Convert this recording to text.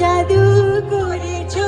জাদু করেছ।